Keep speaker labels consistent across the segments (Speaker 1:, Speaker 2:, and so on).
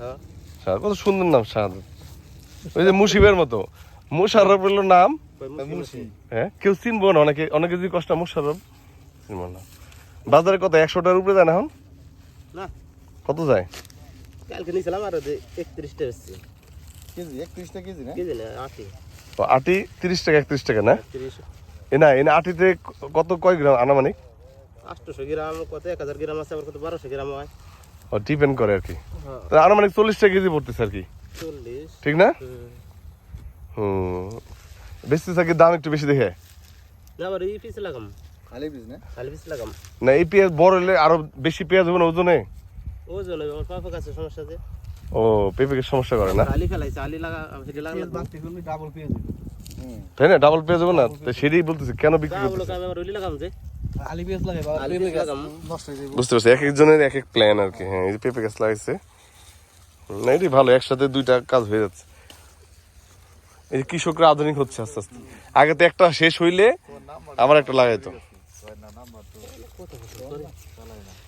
Speaker 1: হ্যাঁ
Speaker 2: কত সুন্দর নাম শাহাদ ওই যে মুশিবের মতো। মুশারফ হলো নাম? হ্যাঁ কেউ চিনবো না অনেকে অনেকে যদি কষ্ট মুশারফ চিনবো না। বাজারে কত? একশোটার উপরে যায় না এখন?
Speaker 1: না।
Speaker 2: কত যায়?
Speaker 1: কালকে নিয়েছিলাম আর একত্রিশটা এসছে।
Speaker 3: কেজি একত্রিশটা কেজি না?
Speaker 1: কি জানি আশি
Speaker 2: ও, আটি তিরিশ টাকা একত্রিশ টাকা না? এ না এনে আটিতে কত কয় গ্রাম আনামানিক?
Speaker 1: আটশোশো গ্রাম কত? এক হাজার গ্রাম আছে আবার কত? বারোশো গ্রাম হয়।
Speaker 2: ও ডিপেন্ড করে আর কি। আনুমানিক চল্লিশ টাকা কেজি পড়তেছে আর কি। ঠিক না?
Speaker 1: হুম।
Speaker 2: বেশি থাকে দাম একটু বেশি দেখে।
Speaker 1: না এই লাগাম।
Speaker 3: খালি পিস না?
Speaker 1: খালি পিস লাগাম।
Speaker 2: না এই পেঁয়াজ বড় হলে আরও বেশি পেঁয়াজ হবে না ওজনে?
Speaker 1: ওজন পাপা কাছে সমস্যা আছে।
Speaker 2: ও পেঁপেকে সমস্যা করে না?
Speaker 1: আলি ফেলাইছে আলি লাগা
Speaker 3: ডাবল পেঁয়াজ
Speaker 2: তাই না ডাবল পেঁয়াজ হবে না? তো সেটাই বলতেছি কেন বিক্রি করতেছে
Speaker 3: হয়ে
Speaker 2: বুঝতে পারছি এক একজনের এক এক প্ল্যান আর কি হ্যাঁ এই যে পেঁপে গাছ লাগাইছে। না এটাই ভালো একসাথে দুইটা কাজ হয়ে যাচ্ছে। এই যে কৃষকরা আধুনিক হচ্ছে আস্তে আস্তে। আগে তো একটা শেষ হইলে আবার একটা লাগাইতো।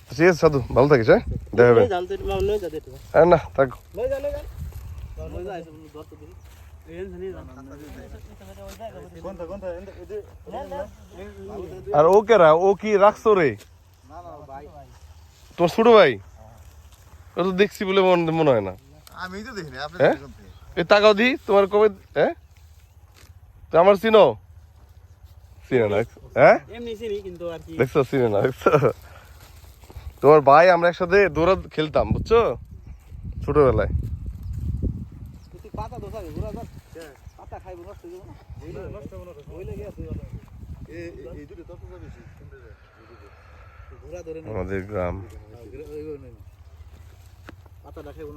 Speaker 2: ঠিক আছে সাধু ভালো থাকিস হ্যাঁ? দেখা হবে। আর না থাক। আর ও কেরা ও কি রাখছো রে?
Speaker 3: না না
Speaker 2: তোমার ছোট ভাই? ও তো দেখছি বলে মনে মনে হয় না।
Speaker 3: আমি তো দেখিনি আপনি
Speaker 2: হ্যাঁ? তাকাও দি তোমার কবে হ্যাঁ? তো আমার চিনো? চিনে না হ্যাঁ?
Speaker 1: এমনি চিনি কিন্তু আর কি।
Speaker 2: দেখছ চিনে না দেখছ? তোমার ভাই আমরা একসাথে দৌড়া খেলতাম বুঝছ? ছোটবেলায়।
Speaker 3: পাতা দোষ আগে ঘুরা যাক। পাতা খাইব নষ্ট হয়ে যাবে না নষ্ট হবে না হইলে গেছে এই এই দুটো তত বেশি ঘুরা ধরে
Speaker 2: আমাদের গ্রাম।
Speaker 3: পাতাটা খাইবো না।